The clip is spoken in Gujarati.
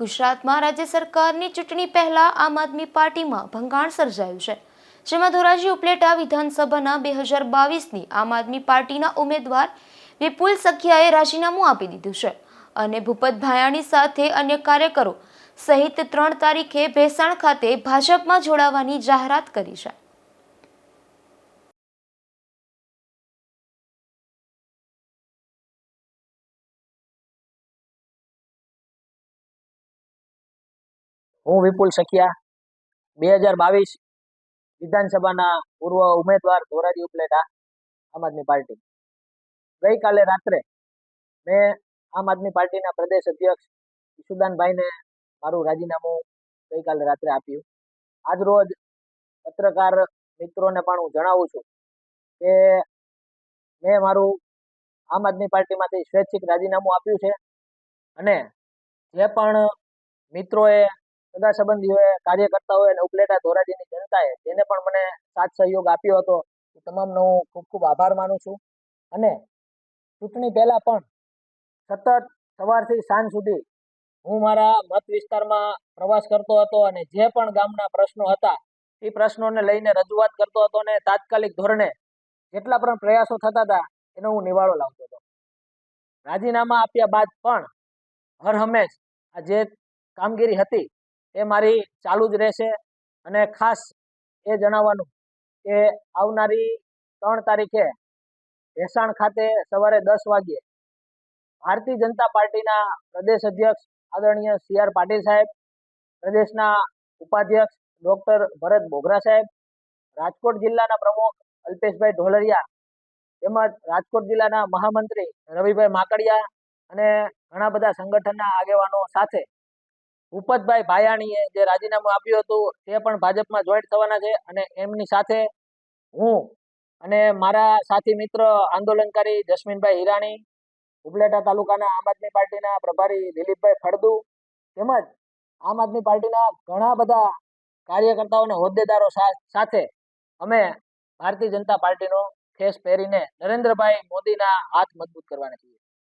ગુજરાતમાં રાજ્ય સરકારની ચૂંટણી પહેલા આમ આદમી પાર્ટીમાં ભંગાણ સર્જાયું છે. જેમાં ધોરાજી ઉપલેટા વિધાનસભાના બે હજાર બાવીસની આમ આદમી પાર્ટીના ઉમેદવાર વિપુલ સખિયાએ રાજીનામું આપી દીધું છે અને ભૂપત ભાયાણી સાથે અન્ય કાર્યકરો સહિત ત્રણ તારીખે ભેસાણ ખાતે ભાજપમાં જોડાવાની જાહેરાત કરી છે. હું વિપુલ સખિયા, બે હજાર બાવીસ વિધાનસભાના પૂર્વ ઉમેદવાર ધોરાજી ઉપલેટા, આમ આદમી પાર્ટી. ગઈકાલે રાત્રે મેં આમ આદમી પાર્ટીના પ્રદેશ અધ્યક્ષ ઈશુદાનભાઈને મારું રાજીનામું ગઈકાલે રાત્રે આપ્યું. આજ રોજ પત્રકાર મિત્રોને પણ હું જણાવું છું કે મેં મારું આમ આદમી પાર્ટીમાંથી સ્વૈચ્છિક રાજીનામું આપ્યું છે અને જે પણ મિત્રોએ સગા સંબંધીઓએ, કાર્યકર્તાઓએ અને ઉપલેટા ધોરાજીની જનતાએ જેને પણ મને સાથ સહયોગ આપ્યો હતો, એ તમામનો હું ખૂબ ખૂબ આભાર માનું છું. અને ચૂંટણી પહેલાં પણ સતત સવારથી સાંજ સુધી હું મારા મત વિસ્તારમાં પ્રવાસ કરતો હતો અને જે પણ ગામના પ્રશ્નો હતા, એ પ્રશ્નોને લઈને રજૂઆત કરતો હતો અને તાત્કાલિક ધોરણે જેટલા પણ પ્રયાસો થતા હતા, એનો હું નિવાળો લાવતો હતો. રાજીનામા આપ્યા બાદ પણ હર હંમેશ આ જે કામગીરી હતી એ મારી ચાલુ જ રહેશે. અને ખાસ એ જણાવવાનું કે આવનારી ત્રણ તારીખે ભેસાણ ખાતે સવારે દસ વાગ્યે ભારતીય જનતા પાર્ટીના પ્રદેશ અધ્યક્ષ આદરણીય સી આર પાટીલ સાહેબ, પ્રદેશના ઉપાધ્યક્ષ ડૉક્ટર ભરત બોગરા સાહેબ, રાજકોટ જિલ્લાના પ્રમુખ અલ્પેશભાઈ ઢોલરિયા, તેમજ રાજકોટ જિલ્લાના મહામંત્રી રવિભાઈ માકડિયા અને ઘણા બધા સંગઠનના આગેવાનો સાથે ભૂપતભાઈ ભાયાણીએ જે રાજીનામું આપ્યું હતું, તે પણ ભાજપમાં જોઈન્ટ થવાના છે અને એમની સાથે હું અને મારા સાથી મિત્ર આંદોલનકારી જસ્મીનભાઈ હિરાણી, ઉપલેટા તાલુકાના આમ આદમી પાર્ટીના પ્રભારી દિલીપભાઈ ફળદુ તેમજ આમ આદમી પાર્ટીના ઘણા બધા કાર્યકર્તાઓ અને હોદ્દેદારો સાથે અમે ભારતીય જનતા પાર્ટીનો ખેસ પહેરીને નરેન્દ્રભાઈ મોદીના હાથ મજબૂત કરવાના છીએ.